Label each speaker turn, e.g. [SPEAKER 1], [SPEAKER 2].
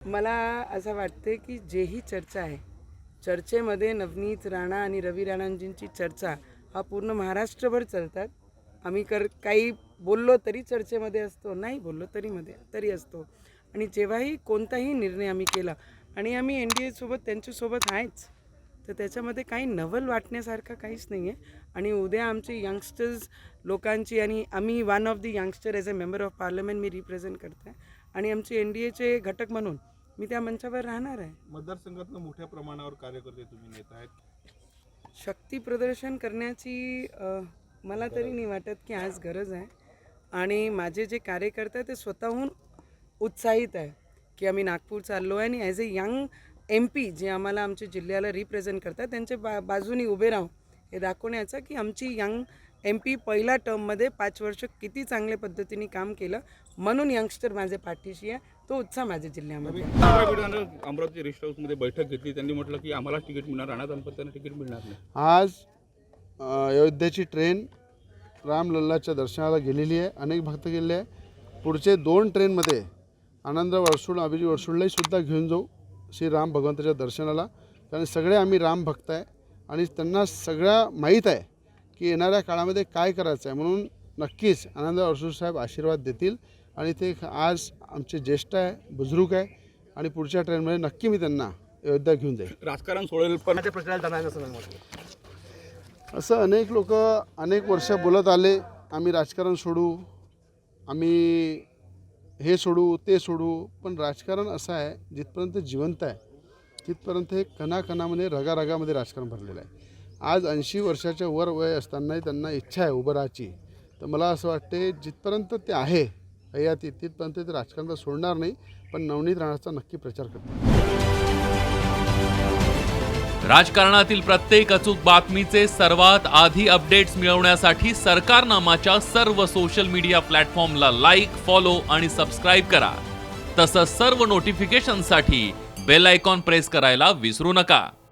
[SPEAKER 1] मला असं वाटते की जेही चर्चा आहे चर्चेमध्ये नवनीत राणा आणि रवी राणांजींची चर्चा हा पूर्ण महाराष्ट्रभर चालतात. आम्ही कर काही बोललो तरी चर्चेमध्ये असतो नाही बोललो तरी मध्ये तरी असतो. आणि जेव्हाही कोणताही निर्णय आम्ही केला आणि आम्ही एन डी एसोबत त्यांच्यासोबत आहेच तर त्याच्यामध्ये काही नवल वाटण्यासारखं काहीच नाही आहे आणि उद्या आमचे यंगस्टर्स लोकांची आणि आम्ही one of the youngster as a member of parliament me represent करते. आणि आमचे एन डी एचे घटक म्हणून मी त्या मंचावर राहणार आहे.
[SPEAKER 2] मतदारसंघातनं मोठ्या प्रमाणावर कार्यकर्ते तुम्ही नेत आहेत.
[SPEAKER 1] शक्ती प्रदर्शन करण्याची अ, मला तरी नाही वाटत की आज गरज आहे. आणि माझे जे कार्यकर्ते आहे ते स्वतःहून उत्साहित आहे की आम्ही नागपूर चाललो आहे आणि as a young M P जे आम्हाला आमच्या जिल्ह्याला रिप्रेझेंट करतात त्यांच्या बा बाजूनी उभे राहून हे दाखवण्याचं की आमची यंग एम पी पहिल्या टर्ममध्ये पाच वर्ष किती चांगल्या पद्धतीने काम केलं? म्हणून यंगस्टर माझे पाठीशी आहे. तो उत्साह माझ्या जिल्ह्यामध्ये
[SPEAKER 2] अमरावती रेस्ट हाऊसमध्ये बैठक घेतली. त्यांनी म्हटलं की आम्हाला तिकीट मिळणार राणा दाम्पत्यांना तिकीट मिळणार नाही.
[SPEAKER 3] आज अयोध्येची ट्रेन रामलल्लाच्या दर्शनाला गेलेली आहे. अनेक भक्त गेलेले आहे. पुढचे दोन ट्रेनमध्ये आनंद वरसूळ अभिजी वरसूळलाही सुद्धा घेऊन जाऊ. श्री राम भगवंताच्या दर्शनाला. कारण सगळे आम्ही राम भक्त आहे. आणि त्यांना सगळ्या माहीत आहे. की येणाऱ्या काळामध्ये काय करायचं आहे म्हणून नक्कीच आनंद वरसूळ साहेब आशीर्वाद देतील. आणि ते आज आमचे ज्येष्ठ आहे बुजुर्ग आहे आणि पुढच्या ट्रेनमध्ये नक्की मी त्यांना अयोध्या घेऊन जाईल
[SPEAKER 2] राजकारण सोडेल पण
[SPEAKER 3] असं अनेक लोक अनेक वर्ष बोलत आले आम्ही राजकारण सोडू आम्ही हे सोडू ते सोडू पण राजकारण असं आहे जिथपर्यंत जिवंत आहे तिथपर्यंत हे कणाकणामध्ये रगारगामध्ये राजकारण भरलेलं आहे. आज ऐंशी वर्षाच्या वर वय असतानाही त्यांना इच्छा आहे उभं राहायची तर मला असं वाटते जिथपर्यंत ते आहे हयाती तिथपर्यंत ते राजकारणाला सोडणार नाही पण नवनीत राणाचा नक्की प्रचार करतात
[SPEAKER 4] राजकारणातील प्रत्येक अचूक बातमीचे सर्वात आधी अपडेट्स मिळवण्यासाठी सरकारनामाच्या सर्व सोशल मीडिया प्लॅटफॉर्मला लाईक फॉलो आणि सबस्क्राईब करा. तसंच सर्व नोटिफिकेशनसाठी बेल आयकॉन प्रेस करायला विसरू नका.